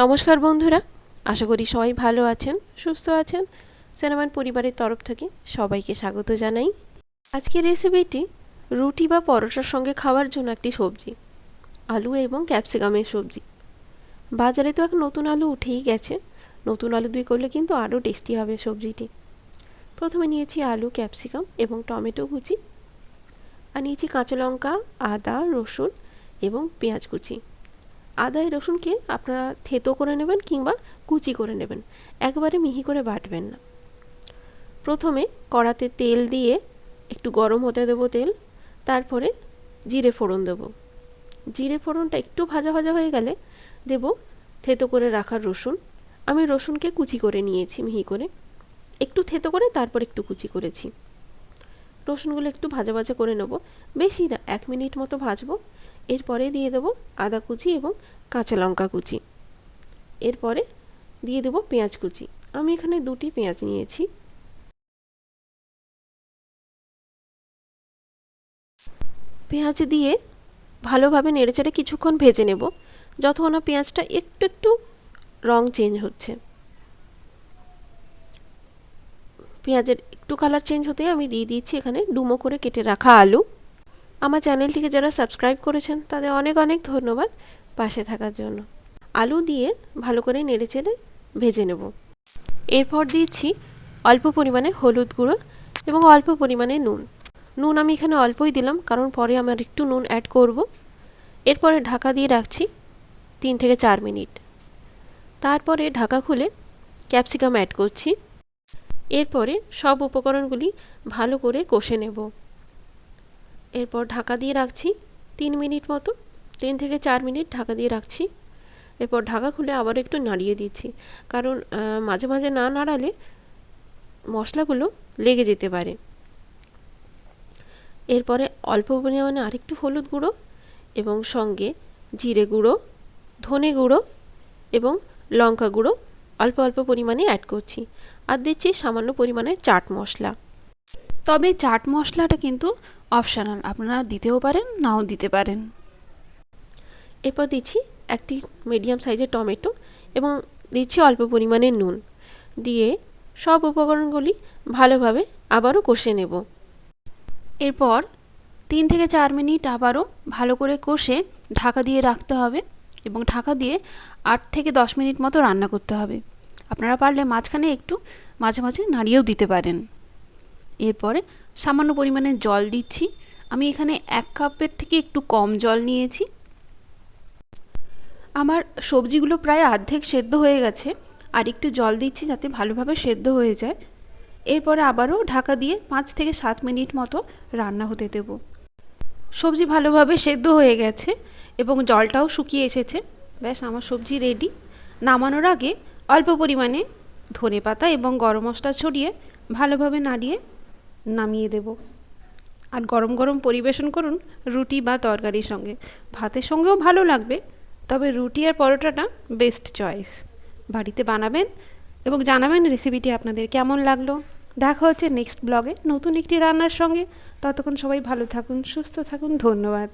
নমস্কার বন্ধুরা, আশা করি সবাই ভালো আছেন, সুস্থ আছেন। সিনেমান পরিবারের তরফ থেকে সবাইকে স্বাগত জানাই। আজকের রেসিপিটি রুটি বা পরোটার সঙ্গে খাওয়ার জন্য একটি সবজি, আলু এবং ক্যাপসিকামের সবজি। বাজারে তো এখন নতুন আলু উঠেই গেছে, নতুন আলু দিয়ে করলে কিন্তু আরও টেস্টি হবে সবজিটি। প্রথমে নিয়েছি আলু, ক্যাপসিকাম এবং টমেটো কুচি, আর নিয়েছি কাঁচা লঙ্কা, আদা, রসুন এবং পেঁয়াজ কুচি। আদা রসুনকে আপনারা থেতো করে নেবেন কিংবা কুচি করে নেবেন। একবারে মিহি করে বাটবেন না। প্রথমে কড়াতে তেল দিয়ে একটু গরম হতে দেবো তেল, তারপরে জিরে ফোড়ন দেবো। জিরে ফোড়নটা একটু ভাজা ভাজা হয়ে গেলে দেব থেতো করে রাখার রসুন। আমি রসুনকে কুচি করে নিয়েছি মিহি করে। একটু থেতো করে তারপর একটু কুচি করেছি। রসুনগুলো একটু ভাজা ভাজা করে নেব। বেশি না, এক মিনিট মতো ভাজবো। এরপরে দিয়ে দেবো আদা কুচি এবং কাঁচা লঙ্কা কুচি। এরপরে দিয়ে দেবো পেঁয়াজ কুচি। আমি এখানে দুটি পেঁয়াজ নিয়েছি। পেঁয়াজ দিয়ে ভালোভাবে নেড়েচেড়ে কিছুক্ষণ ভেজে নেব, যতক্ষণ না পেঁয়াজটা একটু একটু রং চেঞ্জ হচ্ছে। পেঁয়াজের একটু কালার চেঞ্জ হতে আমি দিয়ে দিচ্ছি এখানে ডুমো করে কেটে রাখা আলু। আমার চ্যানেলটিকে যারা সাবস্ক্রাইব করেছেন, তাদের অনেক অনেক ধন্যবাদ পাশে থাকার জন্য। আলু দিয়ে ভালো করে নেড়ে চেড়ে ভেজে নেব। এরপর দিচ্ছি অল্প পরিমাণে হলুদ গুঁড়ো এবং অল্প পরিমাণে নুন। নুন আমি এখানে অল্পই দিলাম, কারণ পরে আমার একটু নুন অ্যাড করব। এরপরে ঢাকা দিয়ে রাখছি তিন থেকে চার মিনিট। তারপরে ঢাকা খুলে ক্যাপসিকাম অ্যাড করছি। এরপরে সব উপকরণগুলি ভালো করে কষে নেব। এরপর ঢাকা দিয়ে রাখছি তিন মিনিট মতো, তিন থেকে চার মিনিট ঢাকা দিয়ে রাখছি। এরপর ঢাকা খুলে আবার একটু নাড়িয়ে দিচ্ছি, কারণ মাঝে মাঝে না নাড়ালে মশলাগুলো লেগে যেতে পারে। এরপরে অল্প পরিমাণে আরেকটু হলুদ গুঁড়ো এবং সঙ্গে জিরে গুঁড়ো, ধনে গুঁড়ো এবং লঙ্কা গুঁড়ো অল্প অল্প পরিমাণে অ্যাড করছি আর দিচ্ছি সামান্য পরিমাণে চাট মশলা। তবে চাট মশলাটা কিন্তু অপশনাল আপনারা দিতেও পারেন, নাও দিতে পারেন। এরপর দিচ্ছি একটি মিডিয়াম সাইজের টমেটো এবং দিচ্ছি অল্প পরিমাণে নুন। দিয়ে সব উপকরণগুলি ভালোভাবে আবারও কষে নেব। এরপর তিন থেকে চার মিনিট আবারও ভালো করে কষে ঢাকা দিয়ে রাখতে হবে এবং ঢাকা দিয়ে আট থেকে দশ মিনিট মতো রান্না করতে হবে। আপনারা পারলে মাঝখানে একটু মাঝে মাঝে নাড়িয়েও দিতে পারেন। এরপরে সামান্য পরিমাণে জল দিচ্ছি। আমি এখানে এক কাপের থেকে একটু কম জল নিয়েছি। আমার সবজিগুলো প্রায় অর্ধেক সেদ্ধ হয়ে গেছে। আর একটু জল দিচ্ছি যাতে ভালোভাবে সেদ্ধ হয়ে যায়। এরপরে আবারও ঢাকা দিয়ে পাঁচ থেকে সাত মিনিট মতো রান্না হতে দেব। সবজি ভালোভাবে সেদ্ধ হয়ে গেছে এবং জলটাও শুকিয়ে এসেছে। ব্যাস, আমার সবজি রেডি নামানোর আগে অল্প পরিমাণে ধনে পাতা এবং গরম মশলা ছড়িয়ে ভালোভাবে নাড়িয়ে নামিয়ে দেব। আর গরম গরম পরিবেশন করুন রুটি বা তরকারির সঙ্গে। ভাতের সঙ্গেও ভালো লাগবে, তবে রুটি আর পরোটাটা বেস্ট চয়েস বাড়িতে বানাবেন এবং জানাবেন রেসিপিটি আপনাদের কেমন লাগল। দেখা হচ্ছে নেক্সট ব্লগে নতুন একটি রান্নার সঙ্গে। ততক্ষণ সবাই ভালো থাকুন, সুস্থ থাকুন, ধন্যবাদ।